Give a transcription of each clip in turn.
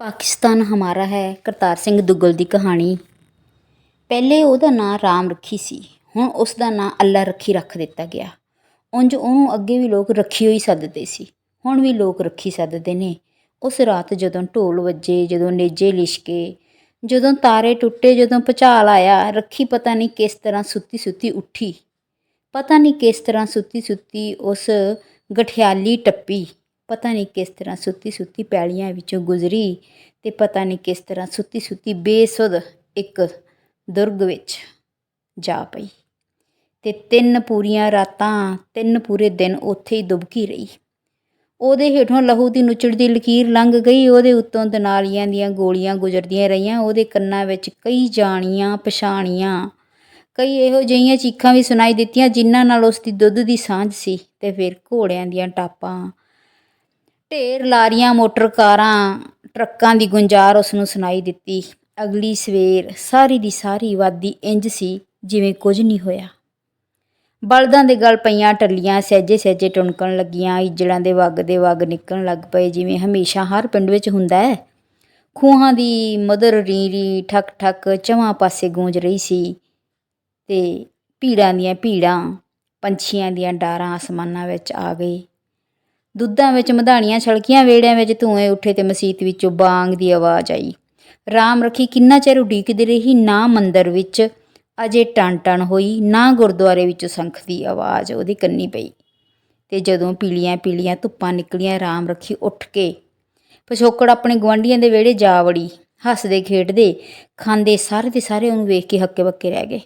ਪਾਕਿਸਤਾਨ ਹਮਾਰਾ ਹੈ, ਕਰਤਾਰ ਸਿੰਘ ਦੁੱਗਲ ਦੀ ਕਹਾਣੀ। ਪਹਿਲੇ ਉਹਦਾ ਨਾਂ ਰਾਮ ਰੱਖੀ ਸੀ, ਹੁਣ ਉਸ ਦਾ ਨਾਂ ਅੱਲਾ ਰੱਖੀ ਰੱਖ ਦਿੱਤਾ ਗਿਆ। ਉਂਝ ਉਹਨੂੰ ਅੱਗੇ ਵੀ ਲੋਕ ਰੱਖੀ ਹੋਈ ਸੱਦਦੇ ਸੀ, ਹੁਣ ਵੀ ਲੋਕ ਰੱਖੀ ਸੱਦਦੇ ਨੇ। ਉਸ ਰਾਤ ਜਦੋਂ ਢੋਲ ਵੱਜੇ, ਜਦੋਂ ਨੇਜੇ ਲਿਸ਼ਕੇ, ਜਦੋਂ ਤਾਰੇ ਟੁੱਟੇ, ਜਦੋਂ ਭੁਚਾਲ ਆਇਆ, ਰੱਖੀ ਪਤਾ ਨਹੀਂ ਕਿਸ ਤਰ੍ਹਾਂ ਸੁੱਤੀ ਸੁੱਤੀ ਉੱਠੀ। ਪਤਾ ਨਹੀਂ ਕਿਸ ਤਰ੍ਹਾਂ ਸੁੱਤੀ ਸੁੱਤੀ ਉਸ ਗਠਿਆਲੀ ਟੱਪੀ। ਪਤਾ ਨਹੀਂ ਕਿਸ ਤਰ੍ਹਾਂ ਸੁੱਤੀ ਸੁੱਤੀ ਪੈਲੀਆਂ ਵਿੱਚੋਂ ਗੁਜ਼ਰੀ ਤੇ ਪਤਾ ਨਹੀਂ ਕਿਸ ਤਰ੍ਹਾਂ ਸੁੱਤੀ ਸੁੱਤੀ ਬੇਸੁੱਧ ਇੱਕ ਦੁਰਗ ਵਿੱਚ ਜਾ ਪਈ। ਤੇ ਤਿੰਨ ਪੂਰੀਆਂ ਰਾਤਾਂ, ਤਿੰਨ ਪੂਰੇ ਦਿਨ ਉੱਥੇ ਹੀ ਦੁਬਕੀ ਰਹੀ। ਉਹਦੇ ਹੇਠੋਂ ਲਹੂ ਦੀ ਨੁਚੜਦੀ ਲਕੀਰ ਲੰਘ ਗਈ, ਉਹਦੇ ਉੱਤੋਂ ਦਨਾਲੀਆਂ ਦੀਆਂ ਗੋਲੀਆਂ ਗੁਜ਼ਰਦੀਆਂ ਰਹੀਆਂ, ਉਹਦੇ ਕੰਨਾਂ ਵਿੱਚ ਕਈ ਜਾਣੀਆਂ, ਪਛਾਣੀਆਂ, ਕਈ ਇਹੋ ਜਿਹੀਆਂ ਚੀਖਾਂ ਵੀ ਸੁਣਾਈ ਦਿੱਤੀਆਂ, ਜਿਨ੍ਹਾਂ ਨਾਲ ਉਸ ਦੀ ਦੁੱਧ ਦੀ ਸਾਂਝ ਸੀ ਤੇ ਫਿਰ ਘੋੜਿਆਂ ਦੀਆਂ ਟਾਪਾਂ ਢੇਰ ਲਾਰੀਆਂ ਮੋਟਰ ਕਾਰਾਂ ਟਰੱਕਾਂ ਦੀ ਗੁੰਜਾਰ ਉਸ ਨੂੰ ਸੁਣਾਈ ਦਿੱਤੀ। ਅਗਲੀ ਸਵੇਰ ਸਾਰੀ ਦੀ ਸਾਰੀ ਵਾਦੀ ਇੰਜ ਸੀ ਜਿਵੇਂ ਕੁਝ ਨਹੀਂ ਹੋਇਆ। ਬਲਦਾਂ ਦੇ ਗਲ ਪਈਆਂ ਟੱਲੀਆਂ ਸਹਿਜੇ ਸਹਿਜੇ ਟੁਣਕਣ ਲੱਗੀਆਂ, ਇੱਜੜਾਂ ਦੇ ਵੱਗ ਦੇ ਵੱਗ ਨਿਕਲਣ ਲੱਗ ਪਏ, ਜਿਵੇਂ ਹਮੇਸ਼ਾ ਹਰ ਪਿੰਡ ਵਿੱਚ ਹੁੰਦਾ ਹੈ। ਖੂਹਾਂ ਦੀ ਮਦਰ ਰੀਰੀ ਠਕ ਠਕ ਚਵਾਂ ਪਾਸੇ ਗੂੰਜ ਰਹੀ ਸੀ ਤੇ ਭੀੜਾਂ ਦੀਆਂ ਭੀੜਾਂ, ਪੰਛੀਆਂ ਦੀਆਂ ਡਾਰਾਂ ਅਸਮਾਨਾਂ ਵਿੱਚ ਆ ਗਈ ਦੁੱਧਾਂ ਵਿੱਚ ਮਧਾਣੀਆਂ ਛਲਕੀਆਂ, ਵੇੜਿਆਂ ਵਿੱਚ ਧੂਏ ਉੱਠੇ ਤੇ ਮਸੀਤ ਵਿੱਚੋਂ ਬਾਂਗ ਦੀ ਆਵਾਜ਼ ਆਈ। ਰਾਮ ਰੱਖੀ ਕਿੰਨਾ ਚਿਰ ਉਡੀਕਦੀ ਰਹੀ, ਨਾ ਮੰਦਰ ਵਿੱਚ ਅਜੇ ਟਣ ਟਣ ਹੋਈ, ਨਾ ਗੁਰਦੁਆਰੇ ਵਿੱਚੋਂ ਸੰਖ ਦੀ ਆਵਾਜ਼ ਉਹਦੀ ਕੰਨੀ ਪਈ। ਤੇ ਜਦੋਂ ਪੀਲੀਆਂ ਪੀਲੀਆਂ ਧੁੱਪਾਂ ਨਿਕਲੀਆਂ, ਰਾਮ ਰੱਖੀ ਉੱਠ ਕੇ ਪਿਛੋਕੜ ਆਪਣੇ ਗਵਾਂਢੀਆਂ ਦੇ ਵਿਹੜੇ ਜਾ ਵੜੀ, ਹੱਸਦੇ ਖੇਡਦੇ, ਖਾਂਦੇ ਸਾਰੇ ਦੇ ਸਾਰੇ ਉਹਨੂੰ ਵੇਖ ਕੇ ਹੱਕੇ ਬੱਕੇ ਰਹਿ ਗਏ।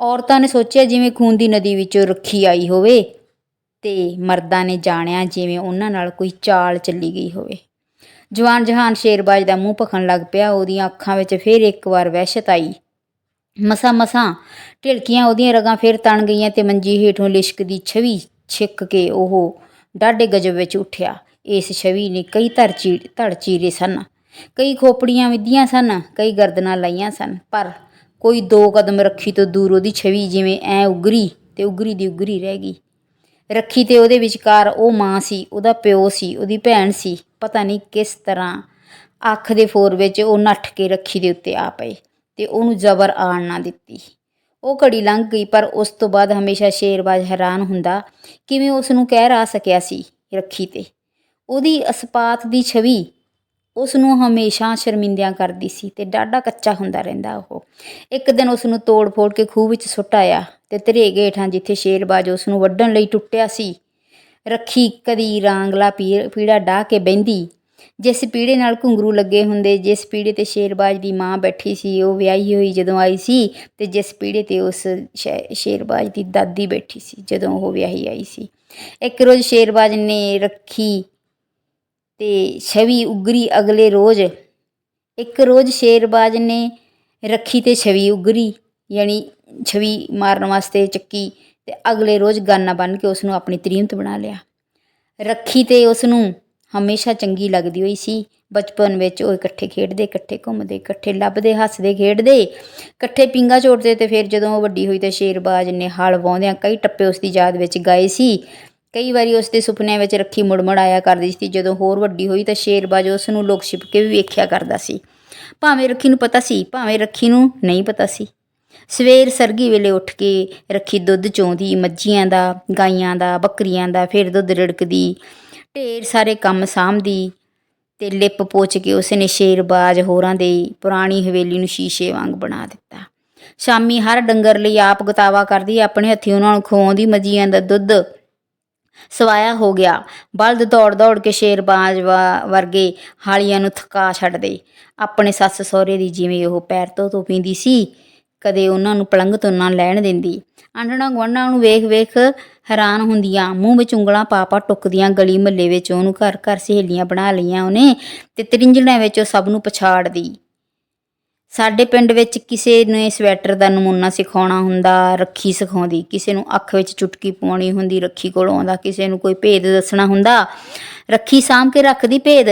ਔਰਤਾਂ ਨੇ ਸੋਚਿਆ ਜਿਵੇਂ ਖੂਨ ਦੀ ਨਦੀ ਵਿੱਚੋਂ ਰੱਖੀ ਆਈ ਹੋਵੇ ਤੇ ਮਰਦਾਂ ਨੇ ਜਾਣਿਆ ਜਿਵੇਂ ਉਹਨਾਂ ਨਾਲ ਕੋਈ ਚਾਲ ਚੱਲੀ ਗਈ ਹੋਵੇ। ਜਵਾਨ ਜਹਾਨ ਸ਼ੇਰਬਾਜ ਦਾ ਮੂੰਹ ਭਖਣ ਲੱਗ ਪਿਆ, ਉਹਦੀਆਂ ਅੱਖਾਂ ਵਿੱਚ ਫੇਰ ਇੱਕ ਵਾਰ ਵਹਿਸ਼ਤ ਆਈ। ਮਸਾ ਮਸਾ ਢਿਲਕੀਆਂ ਉਹਦੀਆਂ ਰਗਾਂ ਫੇਰ ਤਣ ਗਈਆਂ ਤੇ ਮੰਜੀ ਹੇਠੋਂ ਲਿਸ਼ਕਦੀ ਛਵੀ ਛਿੱਕ ਕੇ ਉਹ ਡਾਢੇ ਗਜਬ ਵਿੱਚ ਉੱਠਿਆ। ਇਸ ਛਵੀ ਨੇ ਕਈ ਧਰ ਧੜ ਚੀਰੇ ਸਨ, ਕਈ ਖੋਪੜੀਆਂ ਵਿਧੀਆਂ ਸਨ, ਕਈ ਗਰਦਨਾਂ ਲਾਈਆਂ ਸਨ, ਪਰ ਕੋਈ ਦੋ ਕਦਮ ਰੱਖੀ ਤੋਂ ਦੂਰ ਉਹਦੀ ਛਵੀ ਜਿਵੇਂ ਐ ਉਗਰੀ ਤੇ ਉਗਰੀ ਦੀ ਉਗਰੀ ਰਹਿ ਗਈ। ਰੱਖੀ ਤੇ ਉਹਦੇ ਵਿਚਕਾਰ ਉਹ ਮਾਂ ਸੀ, ਉਹਦਾ ਪਿਓ ਸੀ, ਉਹਦੀ ਭੈਣ ਸੀ, ਪਤਾ ਨਹੀਂ ਕਿਸ ਤਰ੍ਹਾਂ ਅੱਖ ਦੇ ਫੋਰ ਵਿੱਚ ਉਹ ਨੱਠ ਕੇ ਰੱਖੀ ਦੇ ਉੱਤੇ ਆ ਪਏ ਤੇ ਉਹਨੂੰ ਜ਼ਬਰ ਆਣ ਨਾ ਦਿੱਤੀ। ਉਹ ਘੜੀ ਲੰਘ ਗਈ, ਪਰ ਉਸ ਤੋਂ ਬਾਅਦ ਹਮੇਸ਼ਾ ਸ਼ੇਰਬਾਜ਼ ਹੈਰਾਨ ਹੁੰਦਾ ਕਿਵੇਂ ਉਸ ਨੂੰ ਕਹਿ ਰਾ ਸਕਿਆ ਸੀ ਰੱਖੀ ਤੇ। ਉਹਦੀ ਅਸਪਾਤ ਦੀ ਛਵੀ ਉਸ ਨੂੰ ਹਮੇਸ਼ਾ ਸ਼ਰਮਿੰਦਿਆਂ ਕਰਦੀ ਸੀ ਤੇ ਡਾਢਾ ਕੱਚਾ ਹੁੰਦਾ ਰਹਿੰਦਾ ਉਹ। ਇੱਕ ਦਿਨ ਉਸ ਨੂੰ ਤੋੜ ਫੋੜ ਕੇ ਖੂਹ ਵਿੱਚ ਸੁੱਟ ਆਇਆ। ਤੇ ਧਰੇਗੇ ਹੇਠਾਂ ਜਿੱਥੇ ਸ਼ੇਰਬਾਜ਼ ਉਸ ਨੂੰ ਵੱਢਣ ਲਈ ਟੁੱਟਿਆ ਸੀ, ਰੱਖੀ ਕਦੀ ਰਾਂਗਲਾ ਪੀ- ਪੀੜਾ ਡਾਹ ਕੇ ਬਹਿੰਦੀ। ਜਿਸ ਪੀੜੇ ਨਾਲ ਘੁੰਗਰੂ ਲੱਗੇ ਹੁੰਦੇ, ਜਿਸ ਪੀੜੇ ਤੇ ਸ਼ੇਰਬਾਜ਼ ਦੀ ਮਾਂ ਬੈਠੀ ਸੀ, ਉਹ ਵਿਆਹੀ ਹੋਈ ਜਦੋਂ ਆਈ ਸੀ ਤੇ ਜਿਸ ਪੀੜੇ ਤੇ ਉਸ ਸ਼ੇ- ਸ਼ੇਰਬਾਜ਼ ਦੀ ਦਾਦੀ ਬੈਠੀ ਸੀ, ਜਦੋਂ ਉਹ ਵਿਆਹੀ ਆਈ ਸੀ। ਇੱਕ ਰੋਜ਼ ਸ਼ੇਰਬਾਜ਼ ਨੇ ਰੱਖੀ ਤੇ ਛਵੀ ਉਗਰੀ ਅਗਲੇ ਰੋਜ਼। ਇੱਕ ਰੋਜ਼ ਸ਼ੇਰਬਾਜ਼ ਨੇ ਰੱਖੀ ਤੇ ਛਵੀ ਉਗਰੀ, ਯਾਨੀ ਛਵੀ ਮਾਰਨ ਵਾਸਤੇ ਚੱਕੀ ਤੇ ਅਗਲੇ ਰੋਜ਼ ਗਾਨਾ ਬਣ ਕੇ ਉਸ ਨੂੰ ਆਪਣੀ ਤਰੀਮਤ ਬਣਾ ਲਿਆ। ਰੱਖੀ ਤੇ ਉਸ ਨੂੰ ਹਮੇਸ਼ਾ ਚੰਗੀ ਲੱਗਦੀ ਹੋਈ ਸੀ। ਬਚਪਨ ਵਿੱਚ ਉਹ ਇਕੱਠੇ ਖੇਡਦੇ, ਇਕੱਠੇ ਘੁੰਮਦੇ, ਇਕੱਠੇ ਲੱਭਦੇ, ਹੱਸਦੇ, ਖੇਡਦੇ, ਇਕੱਠੇ ਪਿੰਗਾ ਝੋਟਦੇ ਤੇ ਫਿਰ ਜਦੋਂ ਉਹ ਵੱਡੀ ਹੋਈ ਤਾਂ ਸ਼ੇਰਬਾਜ਼ ਨੇ ਹਲ ਵਾਉਂਦਿਆਂ ਕਈ ਟੱਪੇ ਉਸ ਦੀ ਯਾਦ ਵਿੱਚ ਗਾਏ ਸੀ। ਕਈ ਵਾਰੀ ਉਸ ਦੇ ਸੁਪਨਿਆਂ ਵਿੱਚ ਰੱਖੀ ਮੁੜਮੜ ਆਇਆ ਕਰਦੀ ਸੀ। ਜਦੋਂ ਹੋਰ ਵੱਡੀ ਹੋਈ ਤਾਂ ਸ਼ੇਰਬਾਜ਼ ਉਸ ਨੂੰ ਲੋਕ ਛਿਪ ਕੇ ਵੀ ਵੇਖਿਆ ਕਰਦਾ ਸੀ। ਭਾਵੇਂ ਰੱਖੀ ਨੂੰ ਪਤਾ ਸੀ, ਭਾਵੇਂ ਰੱਖੀ ਨੂੰ ਨਹੀਂ ਪਤਾ ਸੀ। ਸਵੇਰ ਸਰਗੀ ਵੇਲੇ ਉੱਠ ਕੇ ਰੱਖੀ ਦੁੱਧ ਚੋਂਦੀ, ਮੱਝੀਆਂ ਦਾ, ਗਾਈਆਂ ਦਾ, ਬੱਕਰੀਆਂ ਦਾ, ਫਿਰ ਦੁੱਧ ਰਿੜਕਦੀ, ਢੇਰ ਸਾਰੇ ਕੰਮ ਸਾਂਭਦੀ ਤੇ ਲਿਪ ਪੋਚ ਕੇ ਉਸਨੇ ਸ਼ੇਰਬਾਜ਼ ਹੋਰਾਂ ਦੇ ਪੁਰਾਣੀ ਹਵੇਲੀ ਨੂੰ ਸ਼ੀਸ਼ੇ ਵਾਂਗ ਬਣਾ ਦਿੱਤਾ। ਸ਼ਾਮੀ ਹਰ ਡੰਗਰ ਲਈ ਆਪ ਗਤਾਵਾ ਕਰਦੀ, ਆਪਣੇ ਹੱਥੀਂ ਉਹਨਾਂ ਨੂੰ ਖਵਾਉਂਦੀ, ਮੱਝੀਆਂ ਦਾ ਦੁੱਧ ਸਵਾਇਆ ਹੋ ਗਿਆ। ਬਲਦ ਦੌੜ ਦੌੜ ਕੇ ਸ਼ੇਰਬਾਜ਼ ਵਾ- ਵਰਗੇ ਹਾਲੀਆਂ ਨੂੰ ਥਕਾ ਛੱਡਦੇ। ਆਪਣੇ ਸੱਸ ਸਹੁਰੇ ਦੀ ਜਿਵੇਂ ਉਹ ਪੈਰ ਤੋਂ ਤੋਂ ਪੀਂਦੀ ਸੀ ਕਦੇ ਉਹਨਾਂ ਨੂੰ ਪਲੰਘ ਤੋਂ ਨਾ ਲੈਣ ਦਿੰਦੀ। ਆਂਢਣਾ ਗੁਆਂਢਣਾ ਨੂੰ ਵੇਖ ਵੇਖ ਹੈਰਾਨ ਹੁੰਦੀਆਂ। ਮੂੰਹ ਵਿੱਚ ਉਂਗਲਾਂ ਪਾ ਪਾ ਟੁੱਕਦੀਆਂ ਗਲੀ ਮਹੱਲੇ ਵਿੱਚ। ਉਹਨੂੰ ਘਰ ਘਰ ਸਹੇਲੀਆਂ ਬਣਾ ਲਈਆਂ ਉਹਨੇ ਤੇ ਤ੍ਰਿੰਜਣਿਆਂ ਵਿੱਚ ਉਹ ਸਭ ਨੂੰ ਪਛਾੜਦੀ। ਸਾਡੇ ਪਿੰਡ ਵਿੱਚ ਕਿਸੇ ਨੇ ਸਵੈਟਰ ਦਾ ਨਮੂਨਾ ਸਿਖਾਉਣਾ ਹੁੰਦਾ, ਰੱਖੀ ਸਿਖਾਉਂਦੀ। ਕਿਸੇ ਨੂੰ ਅੱਖ ਵਿੱਚ ਚੁਟਕੀ ਪਾਉਣੀ ਹੁੰਦੀ, ਰੱਖੀ ਕੋਲ ਆਉਂਦਾ। ਕਿਸੇ ਨੂੰ ਕੋਈ ਭੇਦ ਦੱਸਣਾ ਹੁੰਦਾ। ਰੱਖੀ ਸਾਂਭ ਕੇ ਰੱਖਦੀ ਭੇਦ।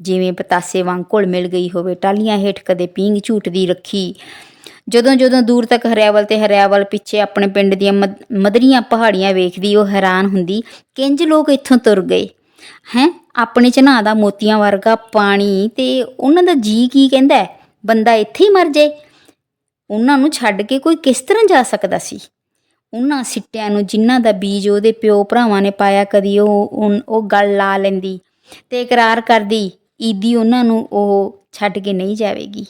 ਜਿਵੇਂ ਪਤਾਸੇ ਵਾਂਗ ਘੁਲ ਮਿਲ ਗਈ ਹੋਵੇ ਟਾਲੀਆਂ ਹੇਠ ਕਦੇ ਪੀਂਘ ਝੂਟਦੀ ਰੱਖੀ। ਜਦੋਂ ਜਦੋਂ ਦੂਰ ਤੱਕ ਹਰਿਆਵਲ ਤੇ ਹਰਿਆਵਲ ਪਿੱਛੇ ਆਪਣੇ ਪਿੰਡ ਦੀਆਂ ਮਦ- ਮਧਰੀਆਂ ਪਹਾੜੀਆਂ ਵੇਖਦੀ, ਉਹ ਹੈਰਾਨ ਹੁੰਦੀ, ਕਿੰਜ ਲੋਕ ਇੱਥੋਂ ਤੁਰ ਗਏ? ਹੈਂ? ਆਪਣੇ ਝਨਾ ਦਾ ਮੋਤੀਆਂ ਵਰਗਾ ਪਾਣੀ ਤੇ ਉਹਨਾਂ ਦਾ ਜੀ ਕੀ ਕਹਿੰਦਾ ਬੰਦਾ ਇੱਥੇ ਹੀ ਮਰ ਜਾਏ। ਉਹਨਾਂ ਨੂੰ ਛੱਡ ਕੇ ਕੋਈ ਕਿਸ ਤਰ੍ਹਾਂ ਜਾ ਸਕਦਾ ਸੀ? ਉਹਨਾਂ ਸਿੱਟਿਆਂ ਨੂੰ ਜਿਨ੍ਹਾਂ ਦਾ ਬੀਜ ਉਹਦੇ ਪਿਓ ਭਰਾਵਾਂ ਨੇ ਪਾਇਆ, ਕਦੀ ਉਹ ਉਨ- ਉਹ ਗੱਲ ਲਾ ਲੈਂਦੀ ਤੇ ਇਕਰਾਰ ਕਰਦੀ, ਈਦੀ ਉਹਨਾਂ ਨੂੰ ਉਹ ਛੱਡ ਕੇ ਨਹੀਂ ਜਾਵੇਗੀ।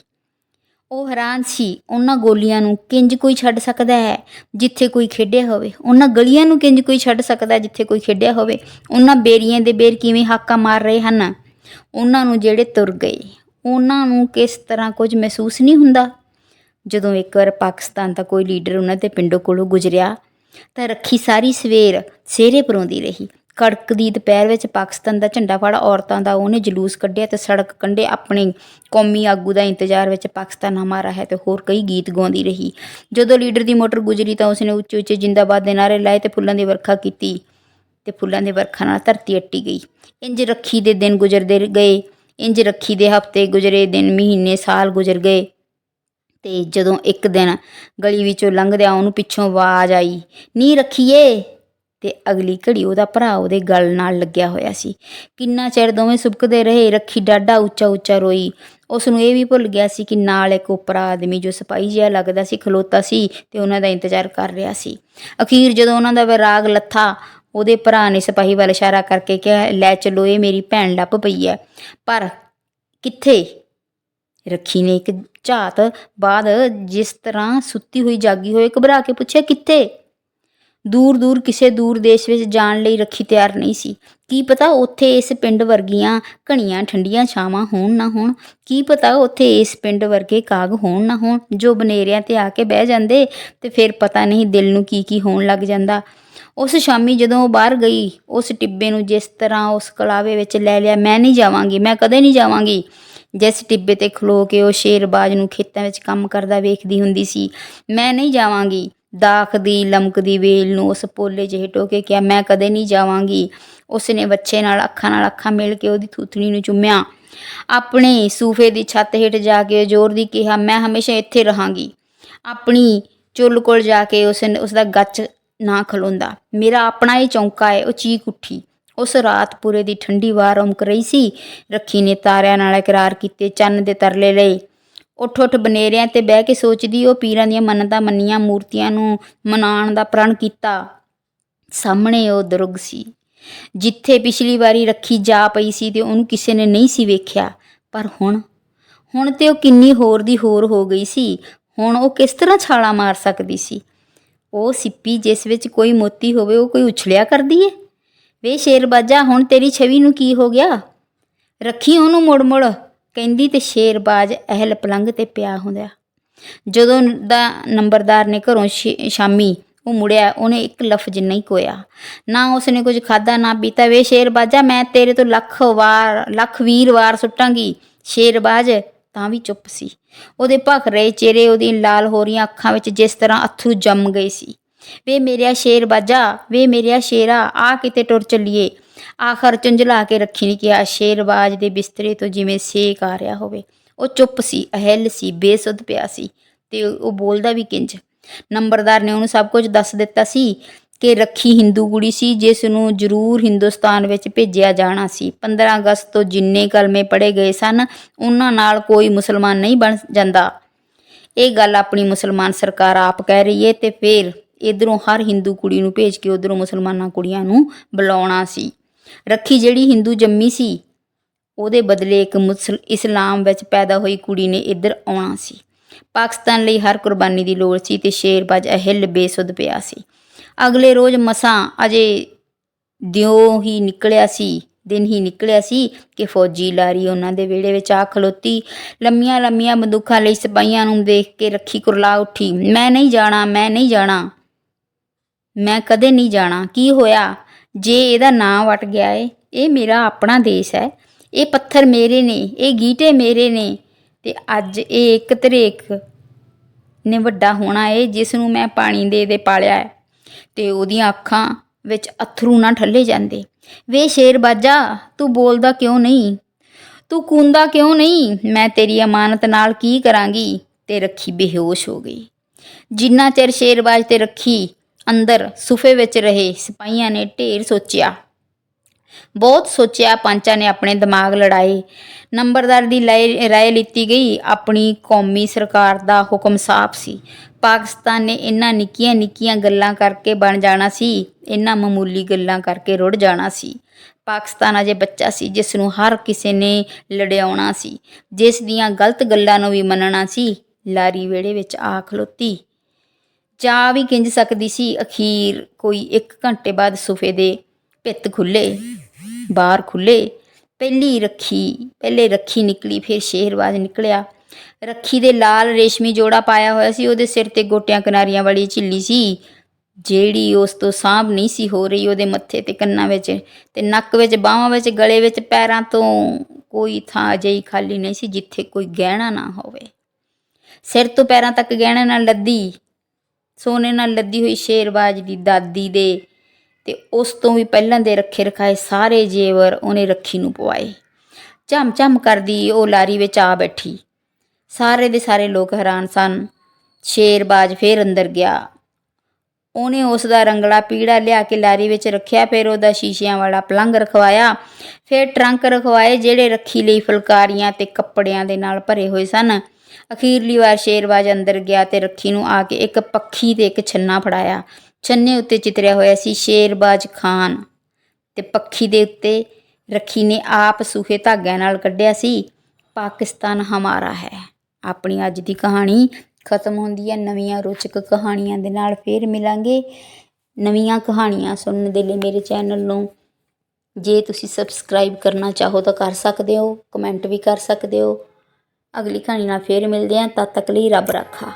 ਉਹ ਹੈਰਾਨ ਸੀ, ਉਹਨਾਂ ਗੋਲੀਆਂ ਨੂੰ ਕਿੰਜ ਕੋਈ ਛੱਡ ਸਕਦਾ ਹੈ, ਜਿੱਥੇ ਕੋਈ ਖੇਡਿਆ ਹੋਵੇ। ਉਹਨਾਂ ਗਲੀਆਂ ਨੂੰ ਕਿੰਜ ਕੋਈ ਛੱਡ ਸਕਦਾ ਜਿੱਥੇ ਕੋਈ ਖੇਡਿਆ ਹੋਵੇ। ਉਹਨਾਂ ਬੇਰੀਆਂ ਦੇ ਬੇਰ ਕਿਵੇਂ ਹਾਕਾ ਮਾਰ ਰਹੇ ਹਨ? ਉਹਨਾਂ ਨੂੰ ਜਿਹੜੇ ਤੁਰ ਗਏ, ਉਹਨਾਂ ਨੂੰ ਕਿਸ ਤਰ੍ਹਾਂ ਕੁਝ ਮਹਿਸੂਸ ਨਹੀਂ ਹੁੰਦਾ? ਜਦੋਂ ਇੱਕ ਵਾਰ ਪਾਕਿਸਤਾਨ ਦਾ ਕੋਈ ਲੀਡਰ ਉਹਨਾਂ ਦੇ ਪਿੰਡੋਂ ਕੋਲੋਂ ਗੁਜ਼ਰਿਆ, ਤਾਂ ਰੱਖੀ ਸਾਰੀ ਸਵੇਰ ਸਿਹਰੇ ਪਰੋਂਦੀ ਰਹੀ। ਕੜਕਦੀ ਦੁਪਹਿਰ ਵਿੱਚ ਪਾਕਿਸਤਾਨ ਦਾ ਝੰਡਾ ਫੜ, ਔਰਤਾਂ ਦਾ ਉਹਨੇ ਜਲੂਸ ਕੱਢਿਆ ਤੇ ਸੜਕ ਕੰਢੇ ਆਪਣੇ ਕੌਮੀ ਆਗੂ ਦਾ ਇੰਤਜ਼ਾਰ ਵਿੱਚ ਪਾਕਿਸਤਾਨ ਹਮਾਰਾ ਹੈ ਤੇ ਹੋਰ ਕਈ ਗੀਤ ਗਾਉਂਦੀ ਰਹੀ। ਜਦੋਂ ਲੀਡਰ ਦੀ ਮੋਟਰ ਗੁਜ਼ਰੀ ਤਾਂ ਉਸਨੇ ਉੱਚੇ ਉੱਚੇ ਜਿੰਦਾਬਾਦ ਦੇ ਨਾਅਰੇ ਲਾਏ ਤੇ ਫੁੱਲਾਂ ਦੀ ਵਰਖਾ ਕੀਤੀ ਤੇ ਫੁੱਲਾਂ ਦੇ ਵਰਖਾ ਨਾਲ ਧਰਤੀ ਅੱਟੀ ਗਈ। ਇੰਜ ਰੱਖੀ ਦੇ ਦਿਨ ਗੁਜ਼ਰਦੇ ਗਏ, ਇੰਜ ਰੱਖੀ ਦੇ ਹਫ਼ਤੇ ਗੁਜ਼ਰੇ ਦਿਨ, ਮਹੀਨੇ, ਸਾਲ ਗੁਜ਼ਰ ਗਏ ਤੇ ਜਦੋਂ ਇੱਕ ਦਿਨ ਗਲੀ ਵਿੱਚੋਂ ਲੰਘਦਿਆਂ ਉਹਨੂੰ ਪਿੱਛੋਂ ਆਵਾਜ਼ ਆਈ, ਨੀ ਰੱਖੀਏ! ਤੇ ਅਗਲੀ ਘੜੀ ਉਹਦਾ ਭਰਾ ਉਹਦੇ ਗਲ ਨਾਲ ਲੱਗਿਆ ਹੋਇਆ ਸੀ। ਕਿੰਨਾ ਚਿਰ ਦੋਵੇਂ ਸੁਬਕਦੇ ਰਹੇ, ਰੱਖੀ ਡਾਡਾ ਉੱਚਾ ਉੱਚਾ ਰੋਈ। ਉਸ ਨੂੰ ਇਹ ਵੀ ਭੁੱਲ ਗਿਆ ਸੀ ਕਿ ਨਾਲ ਇੱਕ ਉਪਰਾ ਆਦਮੀ ਜੋ ਸਿਪਾਹੀ ਜਿਹਾ ਲੱਗਦਾ ਸੀ, ਖਲੋਤਾ ਸੀ ਤੇ ਉਹਨਾਂ ਦਾ ਇੰਤਜ਼ਾਰ ਕਰ ਰਿਹਾ ਸੀ। ਅਖੀਰ ਜਦੋਂ ਉਹਨਾਂ ਦਾ ਵਿਰਾਗ ਲੱਥਾ, ਉਹਦੇ ਭਰਾ ਨੇ ਸਿਪਾਹੀ ਵੱਲ ਇਸ਼ਾਰਾ ਕਰਕੇ ਕਿਹਾ, ਲੈ ਚਲੋ, ਇਹ ਮੇਰੀ ਭੈਣ ਲੱਭ ਪਈ ਹੈ ਪਰ ਕਿੱਥੇ? ਰੱਖੀ ਨੇ ਇੱਕ ਝਾਤ ਬਾਅਦ ਜਿਸ ਤਰ੍ਹਾਂ ਸੁੱਤੀ ਹੋਈ, ਜਾਗੀ ਹੋਏ ਘਬਰਾ ਕੇ ਪੁੱਛਿਆ, ਕਿੱਥੇ? ਦੂਰ ਦੂਰ ਕਿਸੇ ਦੂਰ ਦੇਸ਼ ਵਿੱਚ ਜਾਣ ਲਈ ਰੱਖੀ ਤਿਆਰ ਨਹੀਂ ਸੀ। ਕੀ ਪਤਾ ਉੱਥੇ ਇਸ ਪਿੰਡ ਵਰਗੀਆਂ ਘਣੀਆਂ ਠੰਡੀਆਂ ਛਾਵਾਂ ਹੋਣ ਨਾ ਹੋਣ। ਕੀ ਪਤਾ ਉੱਥੇ ਇਸ ਪਿੰਡ ਵਰਗੇ ਕਾਗ ਹੋਣ ਨਾ ਹੋਣ, ਜੋ ਬਨੇਰਿਆਂ ਤੇ ਆ ਕੇ ਬਹਿ ਜਾਂਦੇ ਤੇ ਫਿਰ ਪਤਾ ਨਹੀਂ ਦਿਲ ਨੂੰ ਕੀ ਕੀ ਹੋਣ ਲੱਗ ਜਾਂਦਾ। ਉਸ ਸ਼ਾਮੀ ਜਦੋਂ ਉਹ ਬਾਹਰ ਗਈ, ਉਸ ਟਿੱਬੇ ਨੂੰ ਜਿਸ ਤਰ੍ਹਾਂ ਉਸ ਕਲਾਵੇ ਵਿੱਚ ਲੈ ਲਿਆ, ਮੈਂ ਨਹੀਂ ਜਾਵਾਂਗੀ, ਮੈਂ ਕਦੇ ਨਹੀਂ ਜਾਵਾਂਗੀ। ਜਿਸ ਟਿੱਬੇ ਤੇ ਖਲੋ ਕੇ ਉਹ ਸ਼ੇਰਬਾਜ਼ ਨੂੰ ਖੇਤਾਂ ਵਿੱਚ ਕੰਮ ਕਰਦਾ ਵੇਖਦੀ ਹੁੰਦੀ ਸੀ, ਮੈਂ ਨਹੀਂ ਜਾਵਾਂਗੀ। ਦਾਖ ਦੀ ਲਮਕਦੀ ਵੇਲ ਨੂੰ ਉਸ ਪੋਲੇ ਜਿਹੇ ਟੋਕੇ ਕਿਹਾ, ਮੈਂ ਕਦੇ ਨਹੀਂ ਜਾਵਾਂਗੀ। ਉਸ ਨੇ ਬੱਚੇ ਨਾਲ, ਅੱਖਾਂ ਨਾਲ ਅੱਖਾਂ ਮਿਲ ਕੇ ਉਹਦੀ ਥੂਥਣੀ ਨੂੰ ਚੁੰਮਿਆ। ਆਪਣੇ ਸੂਫੇ ਦੀ ਛੱਤ ਹੇਠ ਜਾ ਕੇ ਜ਼ੋਰ ਦੀ ਕਿਹਾ, ਮੈਂ ਹਮੇਸ਼ਾ ਇੱਥੇ ਰਹਾਂਗੀ। ਆਪਣੀ ਚੁੱਲ ਕੋਲ ਜਾ ਕੇ ਉਸ ਨੇ ਉਸ ਦਾ ਗੱਚ ਨਾ ਖਲੋਂਦਾ। ਮੇਰਾ ਆਪਣਾ ਹੀ ਚੌਂਕਾ ਹੈ ਉਹ ਚੀਕ ਉੱਠੀ। ਉਸ ਰਾਤ ਪੂਰੇ ਦੀ ਠੰਡੀ ਵਾਰ ਉਮਕ ਰਹੀ ਸੀ। ਰੱਖੀ ਨੇ ਤਾਰਿਆਂ ਨਾਲ ਇਕਰਾਰ ਕੀਤੇ, ਚੰਨ ਦੇ ਤਰਲੇ ਲਏ। ਉੱਠ ਉੱਠ ਬਨੇਰਿਆਂ ਤੇ ਬਹਿ ਕੇ ਸੋਚਦੀ, ਉਹ ਪੀਰਾਂ ਦੀਆਂ ਮੰਨਤਾਂ ਮੰਨੀਆਂ, ਮੂਰਤੀਆਂ ਨੂੰ ਮਨਾਉਣ ਦਾ ਪ੍ਰਣ ਕੀਤਾ। ਸਾਹਮਣੇ ਉਹ ਦੁਰਗ ਸੀ, ਜਿੱਥੇ ਪਿਛਲੀ ਵਾਰੀ ਰੱਖੀ ਜਾ ਪਈ ਸੀ ਤੇ ਉਹਨੂੰ ਕਿਸੇ ਨੇ ਨਹੀਂ ਸੀ ਵੇਖਿਆ। ਪਰ ਹੁਣ ਹੁਣ ਤੇ ਉਹ ਕਿੰਨੀ ਹੋਰ ਦੀ ਹੋਰ ਹੋ ਗਈ ਸੀ। ਹੁਣ ਉਹ ਕਿਸ ਤਰ੍ਹਾਂ ਛਾਲਾ ਮਾਰ ਸਕਦੀ ਸੀ? ਉਹ ਸਿੱਪੀ ਜਿਸ ਵਿੱਚ ਕੋਈ ਮੋਤੀ ਹੋਵੇ, ਉਹ ਕੋਈ ਉਛਲਿਆ ਕਰਦੀ ਏ? ਵੇ ਸ਼ੇਰਬਾਜਾ, ਹੁਣ ਤੇਰੀ ਛਵੀ ਨੂੰ ਕੀ ਹੋ ਗਿਆ? ਰੱਖੀ ਉਹਨੂੰ ਮੁੜ ਮੁੜ ਕਹਿੰਦੀ ਤੇ ਸ਼ੇਰਬਾਜ ਅਹਿਲ ਪਲੰਗ ਤੇ ਪਿਆ ਹੁੰਦਾ। ਜਦੋਂ ਦਾ ਨੰਬਰਦਾਰ ਨੇ ਘਰੋਂ ਸ਼ੇ- ਸ਼ਾਮੀ ਉਹ ਮੁੜਿਆ, ਉਹਨੇ ਇੱਕ ਲਫ਼ਜ਼ ਨਹੀਂ ਕੋਇਆ ਨਾ ਉਸਨੇ ਕੁਝ ਖਾਦਾ ਨਾ ਪੀਤਾ। ਵੇ ਸ਼ੇਰਬਾਜਾ, ਮੈਂ ਤੇਰੇ ਤੋਂ ਲੱਖ ਵਾਰ, ਲੱਖ ਵੀਰ ਵਾਰ ਸੁੱਟਾਂਗੀ। ਸ਼ੇਰਬਾਜ ਤਾਂ ਵੀ ਚੁੱਪ ਸੀ। ਉਹਦੇ ਭਖ ਰਹੇ ਚਿਹਰੇ ਉਹਦੀਆਂ ਲਾਲ ਹੋ ਰਹੀਆਂ ਅੱਖਾਂ ਵਿੱਚ ਜਿਸ ਤਰ੍ਹਾਂ ਅੱਥਰੂ ਜੰਮ ਗਏ ਸੀ। ਵੇ ਮੇਰਿਆ ਸ਼ੇਰਬਾਜਾ, ਵੇ ਮੇਰਿਆ ਸ਼ੇਰਾ, ਆ ਕਿਤੇ ਟੁਰ ਚੱਲੀਏ। ਆਖਰ ਚੁੰਝਲਾ ਕੇ ਰੱਖੀ ਨੇ ਕਿਹਾ ਸ਼ੇਰਬਾਜ ਦੇ ਬਿਸਤਰੇ ਤੋਂ ਜਿਵੇਂ ਸੇਕ ਆ ਰਿਹਾ ਹੋਵੇ। ਉਹ ਚੁੱਪ ਸੀ, ਅਹਿਲ ਸੀ, ਬੇਸੁੱਧ ਪਿਆ ਸੀ ਤੇ ਉਹ ਬੋਲਦਾ ਵੀ ਕਿੰਜ? ਨੰਬਰਦਾਰ ਨੇ ਉਹਨੂੰ ਸਭ ਕੁਝ ਦੱਸ ਦਿੱਤਾ ਸੀ ਕਿ ਰੱਖੀ ਹਿੰਦੂ ਕੁੜੀ ਸੀ, ਜਿਸ ਨੂੰ ਜ਼ਰੂਰ ਹਿੰਦੁਸਤਾਨ ਵਿੱਚ ਭੇਜਿਆ ਜਾਣਾ ਸੀ। 15 ਅਗਸਤ ਤੋਂ ਜਿੰਨੇ ਕਲਮੇ ਪੜੇ ਗਏ ਸਨ, ਉਹਨਾਂ ਨਾਲ ਕੋਈ ਮੁਸਲਮਾਨ ਨਹੀਂ ਬਣ ਜਾਂਦਾ। ਇਹ ਗੱਲ ਆਪਣੀ ਮੁਸਲਮਾਨ ਸਰਕਾਰ ਆਪ ਕਹਿ ਰਹੀ ਏ ਤੇ ਫਿਰ ਇਧਰੋਂ ਹਰ ਹਿੰਦੂ ਕੁੜੀ ਨੂੰ ਭੇਜ ਕੇ ਉਧਰੋਂ ਮੁਸਲਮਾਨਾਂ ਕੁੜੀਆਂ ਨੂੰ ਬੁਲਾਉਣਾ ਸੀ। ਰੱਖੀ ਜਿਹੜੀ ਹਿੰਦੂ ਜੰਮੀ ਸੀ, ਉਹਦੇ ਬਦਲੇ ਇੱਕ ਮੁਸਲ, ਇਸਲਾਮ ਵਿੱਚ ਪੈਦਾ ਹੋਈ ਕੁੜੀ ਨੇ ਇੱਧਰ ਆਉਣਾ ਸੀ। ਪਾਕਿਸਤਾਨ ਲਈ ਹਰ ਕੁਰਬਾਨੀ ਦੀ ਲੋੜ ਸੀ ਤੇ ਸ਼ੇਰਬਾਜ ਅਹਿਲ ਬੇਸੁੱਧ ਪਿਆ ਸੀ। ਅਗਲੇ ਰੋਜ਼ ਮਸਾਂ ਅਜੇ ਦਿਓ ਹੀ ਨਿਕਲਿਆ ਸੀ, ਦਿਨ ਹੀ ਨਿਕਲਿਆ ਸੀ ਕਿ ਫੌਜੀ ਲਾਰੀ ਉਹਨਾਂ ਦੇ ਵਿਹੜੇ ਵਿੱਚ ਆ ਖਲੋਤੀ। ਲੰਮੀਆਂ ਲੰਮੀਆਂ ਬੰਦੂਕਾਂ ਲਈ ਸਿਪਾਹੀਆਂ ਨੂੰ ਦੇਖ ਕੇ ਰੱਖੀ ਕੁਰਲਾ ਉੱਠੀ, ਮੈਂ ਨਹੀਂ ਜਾਣਾ, ਮੈਂ ਨਹੀਂ ਜਾਣਾ, ਮੈਂ ਕਦੇ ਨਹੀਂ ਜਾਣਾ, ਕੀ ਹੋਇਆ? ਜੇ ਇਹਦਾ ਨਾਂ ਵਟ ਗਿਆ ਏ, ਇਹ ਮੇਰਾ ਆਪਣਾ ਦੇਸ਼ ਹੈ। ਇਹ ਪੱਥਰ ਮੇਰੇ ਨੇ, ਇਹ ਗੀਟੇ ਮੇਰੇ ਨੇ ਤੇ ਅੱਜ ਇਹ ਇੱਕ ਤਰੇਕ ਨੇ ਵੱਡਾ ਹੋਣਾ ਏ ਜਿਸ ਨੂੰ ਮੈਂ ਪਾਣੀ ਦੇ ਦੇ ਪਾਲਿਆ ਹੈ। ਤੇ ਉਹਦੀਆਂ ਅੱਖਾਂ ਵਿੱਚ ਅਥਰੂ ਨਾ ਠੱਲੇ ਜਾਂਦੇ। ਵੇ ਸ਼ੇਰਬਾਜਾ ਤੂੰ ਬੋਲਦਾ ਕਿਉਂ ਨਹੀਂ? ਤੂੰ ਕੂੰਦਾ ਕਿਉਂ ਨਹੀਂ? ਮੈਂ ਤੇਰੀ ਅਮਾਨਤ ਨਾਲ ਕੀ ਕਰਾਂਗੀ? ਤੇ ਰੱਖੀ ਬੇਹੋਸ਼ ਹੋ ਗਈ। ਜਿੰਨਾ ਚਿਰ ਸ਼ੇਰਬਾਜ ਤੇ ਰੱਖੀ ਅੰਦਰ ਸੁਫੇ ਵਿੱਚ ਰਹੇ ਸਿਪਾਹੀਆਂ ਨੇ ਢੇਰ ਸੋਚਿਆ। ਬਹੁਤ ਸੋਚਿਆ, ਪੰਚਾਂ ਨੇ ਆਪਣੇ ਦਿਮਾਗ ਲੜਾਏ। ਨੰਬਰਦਾਰ ਦੀ ਲਏ- ਰਾਏ ਲਿੱਤੀ ਗਈ, ਆਪਣੀ ਕੌਮੀ ਸਰਕਾਰ ਦਾ ਹੁਕਮ ਸਾਫ਼ ਸੀ। ਪਾਕਿਸਤਾਨ ਨੇ ਇਹਨਾਂ ਨਿੱਕੀਆਂ ਨਿੱਕੀਆਂ ਗੱਲਾਂ ਕਰਕੇ ਬਣ ਜਾਣਾ ਸੀ, ਇਹਨਾਂ ਮਾਮੂਲੀ ਗੱਲਾਂ ਕਰਕੇ ਰੁੜ ਜਾਣਾ ਸੀ। ਪਾਕਿਸਤਾਨ ਅਜੇ ਬੱਚਾ ਸੀ, ਜਿਸ ਨੂੰ ਹਰ ਕਿਸੇ ਨੇ ਲੜਿਆਉਣਾ ਸੀ। ਜਿਸ ਦੀਆਂ ਗਲਤ ਗੱਲਾਂ ਨੂੰ ਵੀ ਮੰਨਣਾ ਸੀ, ਲਾਰੀ ਵਿਹੜੇ ਵਿੱਚ ਆ ਖਲੋਤੀ। ਚਾਹ ਵੀ ਕਿੰਜ ਸਕਦੀ ਸੀ? ਅਖੀਰ ਕੋਈ 1 ਘੰਟੇ ਬਾਅਦ ਸੁਫੇ ਦੇ ਪਿੱਤ ਖੁੱਲੇ, ਬਾਹਰ ਖੁੱਲੇ। ਪਹਿਲੀ ਰੱਖੀ, ਪਹਿਲੇ ਰੱਖੀ ਨਿਕਲੀ, ਫਿਰ ਸ਼ੇਰਵਾਜ਼ ਨਿਕਲਿਆ। ਰੱਖੀ ਦੇ ਲਾਲ ਰੇਸ਼ਮੀ ਜੋੜਾ ਪਾਇਆ ਹੋਇਆ ਸੀ, ਉਹਦੇ ਸਿਰ ਤੇ ਗੋਟਿਆਂ ਕਿਨਾਰੀਆਂ ਵਾਲੀ ਝਿੱਲੀ ਸੀ, ਜਿਹੜੀ ਉਸ ਤੋਂ ਸਾਂਭ ਨਹੀਂ ਸੀ ਹੋ ਰਹੀ ਉਹਦੇ ਮੱਥੇ ਤੇ ਕੰਨਾਂ ਵਿੱਚ ਤੇ ਨੱਕ ਵਿੱਚ, ਬਾਹਾਂ ਵਿੱਚ, ਗਲੇ ਵਿੱਚ, ਪੈਰਾਂ ਤੋਂ ਕੋਈ ਥਾਂ ਅਜਿਹੀ ਖਾਲੀ ਨਹੀਂ ਸੀ ਜਿੱਥੇ ਕੋਈ ਗਹਿਣਾ ਨਾ ਹੋਵੇ। ਸਿਰ ਤੋਂ ਪੈਰਾਂ ਤੱਕ ਗਹਿਣੇ ਨਾਲ ਲੱਦੀ ਸੋਨੇ ਨਾਲ ਲੱਦੀ ਹੋਈ ਸ਼ੇਰਬਾਜ਼ ਦੀ ਦਾਦੀ ਦੇ ਤੇ ਉਸ ਤੋਂ ਵੀ ਪਹਿਲਾਂ ਦੇ ਰੱਖੇ ਰਖਾਏ ਸਾਰੇ ਜੇਵਰ ਉਹਨੇ ਰੱਖੀ ਨੂੰ ਪਵਾਏ। ਝਮ ਝਮ ਕਰਦੀ ਉਹ ਲਾਰੀ ਵਿੱਚ ਆ ਬੈਠੀ। ਸਾਰੇ ਦੇ ਸਾਰੇ ਲੋਕ ਹੈਰਾਨ ਸਨ। ਸ਼ੇਰਬਾਜ਼ ਫੇਰ ਅੰਦਰ ਗਿਆ। ਉਹਨੇ ਉਸ ਦਾ ਰੰਗਲਾ ਪੀੜਾ ਲਿਆ ਕੇ ਲਾਰੀ ਵਿੱਚ ਰੱਖਿਆ, ਫਿਰ ਉਹਦਾ ਸ਼ੀਸ਼ਿਆਂ ਵਾਲਾ ਪਲੰਗ ਰਖਵਾਇਆ। ਫਿਰ ਟਰੰਕ ਰਖਵਾਏ, ਜਿਹੜੇ ਰੱਖੀ ਲਈ ਫੁਲਕਾਰੀਆਂ ਤੇ ਕੱਪੜਿਆਂ ਦੇ ਨਾਲ ਭਰੇ ਹੋਏ ਸਨ। ਅਖੀਰਲੀ ਵਾਰ ਸ਼ੇਰਬਾਜ਼ ਅੰਦਰ ਗਿਆ ਤੇ ਰੱਖੀ ਨੂੰ ਆ ਕੇ ਇੱਕ ਪੱਖੀ ਤੇ ਇੱਕ ਛੰਨਾ ਫੜਾਇਆ। ਛੰਨੇ ਉੱਤੇ ਚਿਤਰਿਆ ਹੋਇਆ ਸੀ ਸ਼ੇਰਬਾਜ਼ ਖਾਨ। ਤੇ ਪੱਖੀ ਦੇ ਉੱਤੇ ਰੱਖੀ ਨੇ ਆਪ ਸੂਹੇ ਧਾਗਿਆਂ ਨਾਲ ਕੱਢਿਆ ਸੀ, ਪਾਕਿਸਤਾਨ ਹਮਾਰਾ ਹੈ। ਆਪਣੀ ਅੱਜ ਦੀ ਕਹਾਣੀ ਖਤਮ ਹੁੰਦੀ ਹੈ। ਨਵੀਆਂ ਰੋਚਕ ਕਹਾਣੀਆਂ ਦੇ ਨਾਲ ਫੇਰ ਮਿਲਾਂਗੇ। ਨਵੀਆਂ ਕਹਾਣੀਆਂ ਸੁਣਨ ਦੇ ਲਈ ਮੇਰੇ ਚੈਨਲ ਨੂੰ ਜੇ ਤੁਸੀਂ ਸਬਸਕ੍ਰਾਈਬ ਕਰਨਾ ਚਾਹੋ ਤਾਂ ਕਰ ਸਕਦੇ ਹੋ, ਕਮੈਂਟ ਵੀ ਕਰ ਸਕਦੇ ਹੋ। ਅਗਲੀ ਕਹਾਣੀ ਨਾਲ ਫੇਰ ਮਿਲਦੇ ਹਾਂ ਤਦ ਤੱਕ ਲਈ ਰੱਬ ਰਾਖਾ।